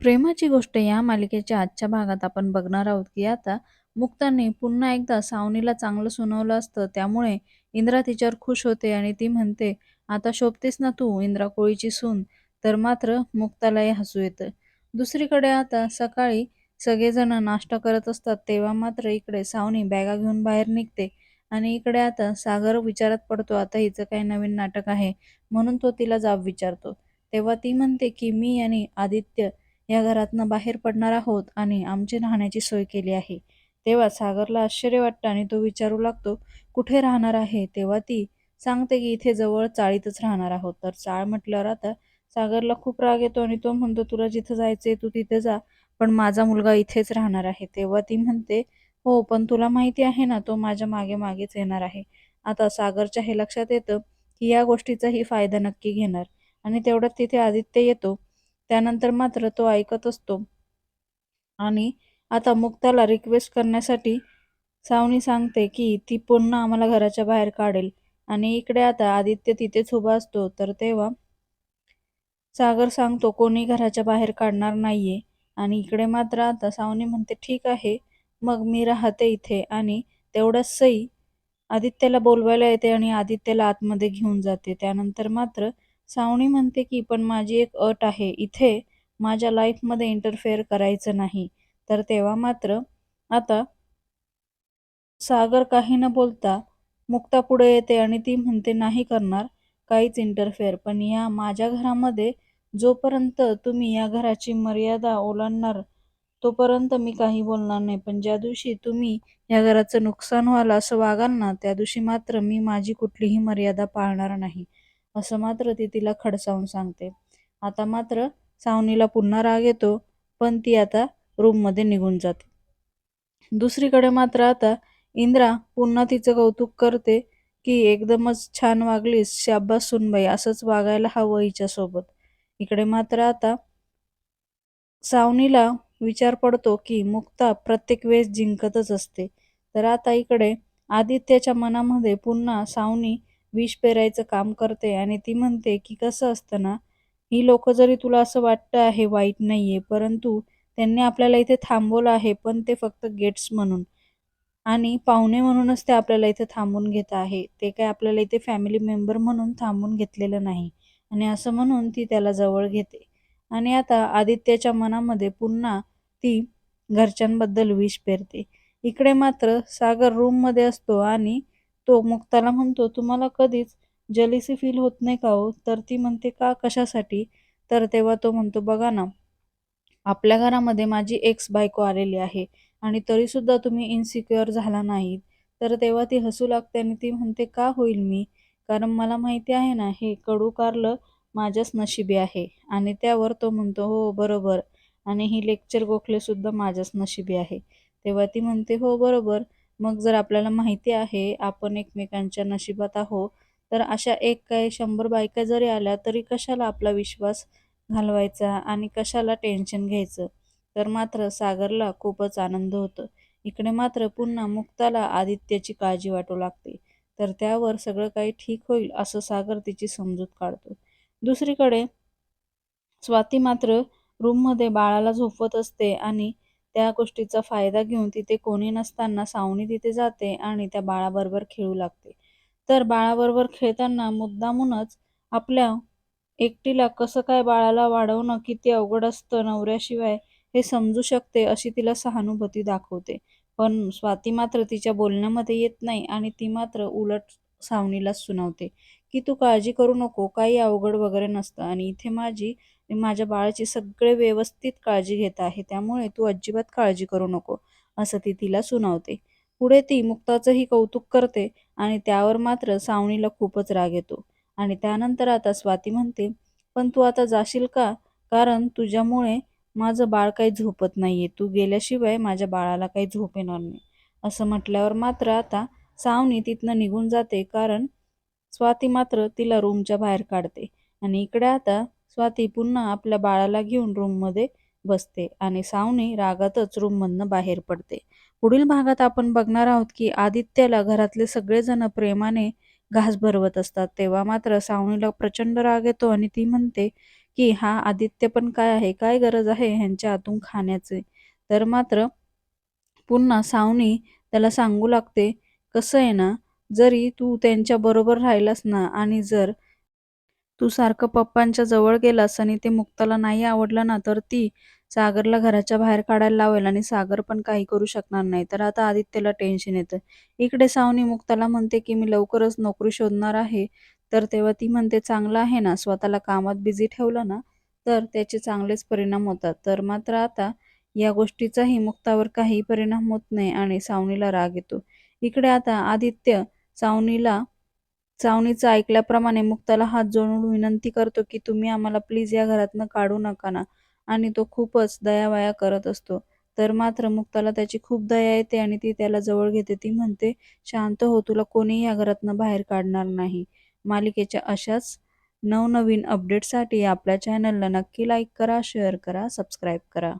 प्रेमाची गोष्ट या मालिकेच्या आजच्या भागात आपण बघणार आहोत की आता मुक्ताने पुन्हा एकदा सावनीला चांगलं सुनावलं असतं. त्यामुळे इंद्रा तिच्यावर खुश होते आणि ती म्हणते आता शोभतेस ना तू इंद्रा कोळीची सून. तर मात्र मुक्तालाही हसू येतं. दुसरीकडे आता सकाळी सगळेजण नाश्ता करत असतात तेव्हा मात्र इकडे सावनी बॅगा घेऊन बाहेर निघते आणि इकडे आता सागर विचारात पडतो आता हिचं काही नवीन नाटक आहे. म्हणून तो तिला जाब विचारतो. तेव्हा ती म्हणते की मी आणि आदित्य या घरातनं बाहेर पडणार आहोत आणि आमची राहण्याची सोय केली आहे. तेव्हा सागरला आश्चर्य वाटतं आणि तो विचारू लागतो कुठे राहणार आहे? तेव्हा ती सांगते की इथे जवळ चाळीतच राहणार आहोत. तर चाळ म्हटल्यावर आता सागरला खूप राग येतो आणि तो म्हणतो तुला जिथं जायचंय तू तिथे जा पण माझा मुलगा इथेच राहणार आहे. तेव्हा ती म्हणते हो पण तुला माहिती आहे ना तो माझ्या मागे मागेच येणार आहे. आता सागरच्या हे लक्षात येतं की या गोष्टीचाही फायदा नक्की घेणार. आणि तेवढ्यात तिथे आदित्य येतो त्यानंतर मात्र तो ऐकत असतो. आणि आता मुक्ताला रिक्वेस्ट करण्यासाठी सावनी सांगते की ती पुन्हा आम्हाला घराच्या बाहेर काढेल. आणि इकडे आता आदित्य तिथेच उभा असतो. तर तेव्हा सागर सांगतो कोणी घराच्या बाहेर काढणार नाहीये. आणि इकडे मात्र आता सावनी म्हणते ठीक आहे. मग मी राहते इथे. आणि तेवढ्याच सई आदित्यला बोलवायला येते आणि आदित्यला आतमध्ये घेऊन जाते. त्यानंतर मात्र सावणी म्हणते की पण माझी एक अट आहे इथे माझ्या लाईफमध्ये इंटरफेअर करायचं नाही. तर तेव्हा मात्र आता सागर काही न बोलता मुक्ता पुढे येते आणि ती म्हणते नाही करणार काहीच इंटरफेअर. पण या माझ्या घरामध्ये जोपर्यंत तुम्ही या घराची मर्यादा ओलांडणार तोपर्यंत मी काही बोलणार नाही. पण ज्या दिवशी तुम्ही या घराचं नुकसान व्हाल असं वागाल ना त्या दिवशी मात्र मी माझी कुठलीही मर्यादा पाळणार नाही. असं मात्र ती तिला खडसावून सांगते. आता मात्र सावनीला पुन्हा राग येतो पण ती आता रूममध्ये निघून जाते. दुसरीकडे मात्र आता इंद्रा पुन्हा तिचं कौतुक करते की एकदमच छान वागलीस शाब्बास सुनबाई असंच वागायला हवं हिच्यासोबत. इकडे मात्र आता सावनीला विचार पडतो की मुक्ता प्रत्येक वेळेस जिंकतच असते. तर आता इकडे आदित्याच्या मनामध्ये पुन्हा सावनी विष पेरायचं काम करते आणि ती म्हणते की कसं असतं ना ही लोक जरी तुला असं वाटतं आहे वाईट नाहीये परंतु त्यांनी आपल्याला इथे थांबवलं आहे पण ते फक्त गेट्स म्हणून आणि पाहुणे म्हणूनच ते आपल्याला इथे थांबून घेत आहे. ते काय आपल्याला इथे फॅमिली मेंबर म्हणून थांबून घेतलेलं नाही आणि असं म्हणून ती त्याला जवळ घेते. आणि आता आदित्याच्या मनामध्ये पुन्हा ती घरच्यांबद्दल विष पेरते. इकडे मात्र सागर रूममध्ये असतो आणि तो मुक्ताला म्हणतो तुम्हाला कधीच जलिसी फील होत नाही का हो? तर ती म्हणते का? कशासाठी? तर तेव्हा तो म्हणतो बघा ना आपल्या घरामध्ये माझी एक्स बायको आलेली आहे आणि तरीसुद्धा तुम्ही इन्सिक्युअर झाला नाहीत. तर तेव्हा ती हसू लागते आणि ती म्हणते का होईल मी? कारण मला माहिती आहे ना हे कडू कारलं माझ्याच नशिबी आहे. आणि त्यावर तो म्हणतो हो बरोबर. आणि ही लेक्चर गोखले सुद्धा माझ्याच नशिबी आहे. तेव्हा ती म्हणते हो बरोबर. मग जर आपल्याला माहिती आहे आपण एकमेकांच्या नशिबात आहो तर अशा एक काही शंभर बायका जरी आल्या तरी कशाला आपला विश्वास घालवायचा आणि कशाला टेन्शन घ्यायचं? तर मात्र सागरला खूपच आनंद होतो. इकडे मात्र पुन्हा मुक्ताला आदित्याची काळजी वाटू लागते. तर त्यावर सगळं काही ठीक होईल असं सागर तिची समजूत काढतो. दुसरीकडे स्वाती मात्र रूममध्ये बाळाला झोपवत असते आणि त्या गोष्टीचा फायदा घेऊन तिथे कोणी नसताना सावनी तिथे जाते आणि त्या बाळाबरोबर खेळू लागते. तर बाळाबरोबर खेळताना मुद्दामूनच आपल्या एकटीला कसं काय बाळाला वाढवणं किती अवघड असतं नवऱ्याशिवाय हे समजू शकते अशी तिला सहानुभूती दाखवते. पण स्वाती मात्र तिच्या बोलण्यामध्ये येत नाही आणि ती मात्र उलट सावनीला सुनावते. की तू काळजी करू नको काही अवघड वगैरे नसतं. आणि इथे माझी माझ्या बाळाची सगळे व्यवस्थित काळजी घेत आहे. त्यामुळे तू अजिबात काळजी करू नको असं ती तिला सुनावते. पुढे ती मुक्ताचंही कौतुक करते आणि त्यावर मात्र सावनीला खूपच राग येतो. आणि त्यानंतर आता स्वाती म्हणते पण तू आता जाशील का? कारण तुझ्यामुळे माझं बाळ काही झोपत नाहीये. तू गेल्याशिवाय माझ्या बाळाला काही झोप येणार नाही. असं म्हटल्यावर मात्र आता सावनी तिथनं निघून जाते. कारण स्वाती मात्र तिला रूमच्या बाहेर काढते आणि इकडे आता स्वाती पुन्हा आपल्या बाळाला घेऊन रूममध्ये बसते आणि सावनी रागातच रूममधनं बाहेर पडते. पुढील भागात आपण बघणार आहोत की आदित्यला घरातले सगळेजण प्रेमाने घास भरवत असतात. तेव्हा मात्र सावनीला प्रचंड राग येतो आणि ती म्हणते की हा आदित्य पण काय आहे? काय गरज आहे ह्यांच्या हातून खाण्याचे? तर मात्र पुन्हा सावनी त्याला सांगू लागते कसं आहे ना जरी तू त्यांच्या बरोबर राहिलास ना आणि जर तू सारखं पप्पांच्या जवळ गेलास आणि ते मुक्ताला नाही आवडलं ना तर ती सागरला घराच्या बाहेर काढायला लावेल आणि सागर पण काही करू शकणार नाही. तर आता आदित्यला टेन्शन येतं. इकडे सावनी मुक्ताला म्हणते की मी लवकरच नोकरी शोधणार आहे. तर तेव्हा ती म्हणते चांगलं आहे ना स्वतःला कामात बिझी ठेवलं ना तर त्याचे चांगलेच परिणाम होतात. तर मात्र आता या गोष्टीचाही मुक्तावर काही परिणाम होत नाही आणि सावनीला राग येतो. इकडे आता आदित्य चावणीला चावणीचं ऐकल्याप्रमाणे मुक्ताला हात जोडून विनंती करतो की तुम्ही आम्हाला प्लीज या घरातनं काढू नका ना. आणि तो खूपच दयावाया करत असतो. तर मात्र मुक्ताला त्याची खूप दया येते आणि ती त्याला जवळ घेते. ती म्हणते शांत हो तुला कोणीही या घरातनं बाहेर काढणार नाही. मालिकेच्या अशाच नवनवीन अपडेटसाठी आपल्या चॅनलला नक्की लाईक करा शेअर करा सबस्क्राईब करा.